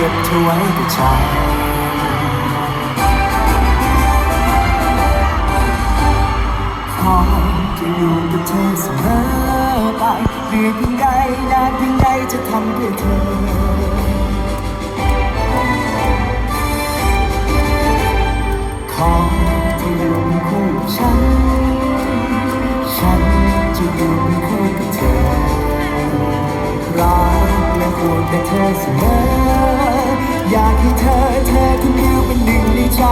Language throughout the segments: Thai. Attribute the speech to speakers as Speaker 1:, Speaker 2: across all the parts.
Speaker 1: ก็บเธอไว้กับใจขอจะอยู่กับเธอเสมอไปเหนื่อยเพียงใดนานเพียงใดจะทำเพื่อเธอ ขอที่อยู่คู่กับฉัน ฉันจะอยู่เป็นคู่กับเธอรักและห่วงแต่เธอเสมอ อยากให้เธอเธอคนเดียวเป็นหนึ่งในใจ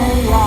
Speaker 1: Whoa.